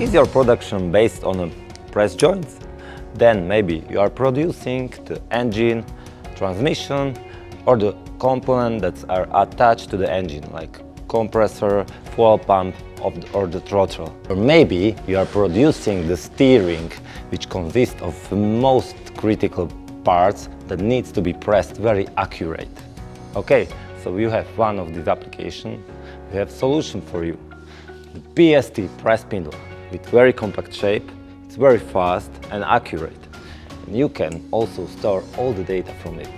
Is your production based on press joints? Then maybe you are producing the engine, transmission, or the components that are attached to the engine, like compressor, fuel pump, the- or the throttle. Or maybe you are producing the steering, which consists of most critical parts that needs to be pressed very accurate. Okay, so you have one of these applications. We have solution for you. The PST press spindle with very compact shape, it's very fast and accurate. And you can also store all the data from it.